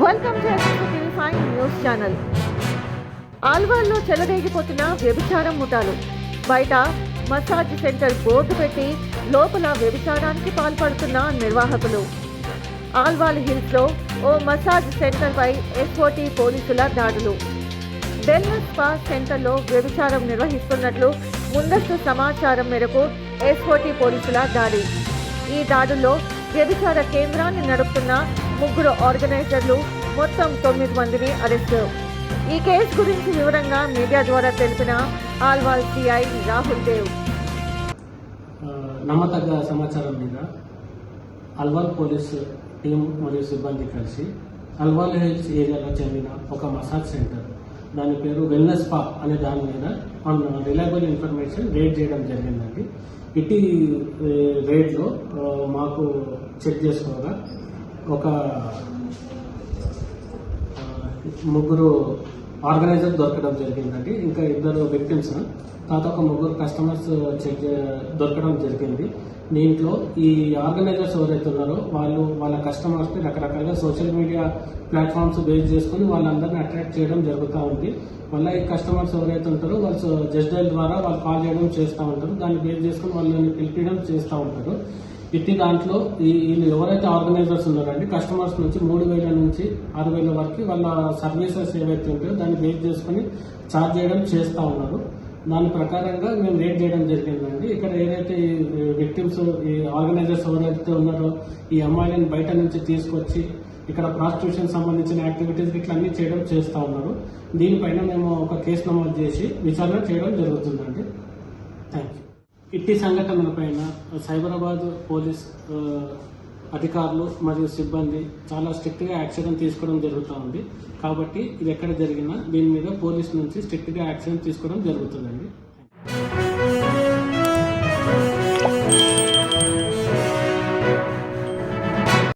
Welcome to TV five news channel ఆల్వాల్లో చెలరేగిపోతున్న వ్యభిచారం ముఠాలు. బయట మసాజ్ సెంటర్ బోర్డు పెట్టి లోపల వ్యభిచారానికి పాల్పడుతున్న నిర్వాహకులు. ఆల్వాల్ హిల్స్లో ఓ మసాజ్ సెంటర్పై ఎస్ఓటీ పోలీసుల దాడులు. వెల్నెస్ స్పా సెంటర్లో వ్యభిచారం నిర్వహిస్తున్నట్లు ముందస్తు సమాచారం మేరకు ఎస్ఓటీ పోలీసుల దాడి. ఈ దాడుల్లో వ్యభిచార కేంద్రాన్ని నడుపుతున్న ముగ్గురు ఆర్గనైజర్లు మొత్తం తొమ్మిది మందిని అరెస్టు. ఈ కేసు గురించి వివరంగా మీడియా ద్వారా తెలిపిన ఆల్వాల్ సిఐ రాహుల్ దేవ్. నమ్మతగ్గ సమాచారం మీద అల్వాల్ పోలీస్ టీం మరియు సిబ్బంది కలిసి అల్వాల్ హిల్స్ ఏరియాలో చెందిన ఒక మసాజ్ సెంటర్ దాని పేరు వెల్నెస్ పా అనే దాని మీద ఆన్ రిలయబుల్ ఇన్ఫర్మేషన్ రేడ్ చేయడం జరిగిందండి. ఇటీ రేట్లో మాకు చెక్ చేసుకోగా ఒక ముగ్గురు ఆర్గనైజర్ దొరకడం జరిగిందండి. ఇంకా ఇద్దరు విక్టిమ్స్ తర్వాత ఒక ముగ్గురు కస్టమర్స్ చెక్ దొరకడం జరిగింది. దీంట్లో ఈ ఆర్గనైజర్స్ ఎవరైతే ఉన్నారో వాళ్ళు వాళ్ళ కస్టమర్స్ని రకరకాలుగా సోషల్ మీడియా ప్లాట్ఫామ్స్ బేస్ చేసుకుని వాళ్ళందరినీ అట్రాక్ట్ చేయడం జరుగుతూ ఉంది. మళ్ళీ ఈ కస్టమర్స్ ఎవరైతే ఉంటారో వాళ్ళు జస్ట్ డైల్ ద్వారా వాళ్ళు కాల్ చేయడం చేస్తూ ఉంటారు. దాన్ని బేస్ చేసుకుని వాళ్ళని పిలిపించడం చేస్తూ ఉంటారు. ఇట్టి దాంట్లో ఈ వీళ్ళు ఎవరైతే ఆర్గనైజర్స్ ఉన్నారండి కస్టమర్స్ నుంచి మూడు వేల నుంచి ఆరు వేల వరకు వాళ్ళ సర్వీసెస్ ఏవైతే ఉంటాయో దాన్ని బేస్ చేసుకుని ఛార్జ్ చేయడం చేస్తూ ఉన్నారు. దాని ప్రకారంగా మేము రేట్ చేయడం జరిగిందండి. ఇక్కడ ఏదైతే ఈ విక్టిమ్స్ ఈ ఆర్గనైజర్స్ ఎవరైతే ఉన్నారో ఈ అమ్మాయిలను బయట నుంచి తీసుకొచ్చి ఇక్కడ ప్రాస్టిట్యూషన్ సంబంధించిన యాక్టివిటీస్ ఇట్లా అన్ని చేయడం చేస్తూ ఉన్నారు. దీనిపైన మేము ఒక కేసు నమోదు చేసి విచారణ చేయడం జరుగుతుందండి. ఇట్టి సంఘటనలపైన సైబరాబాద్ పోలీస్ అధికారులు మరియు సిబ్బంది చాలా స్ట్రిక్ట్గా యాక్షన్ తీసుకోవడం జరుగుతూ ఉంది. కాబట్టి ఇది ఎక్కడ జరిగినా దీని మీద పోలీస్ నుంచి స్ట్రిక్ట్గా యాక్షన్ తీసుకోవడం జరుగుతుందండి.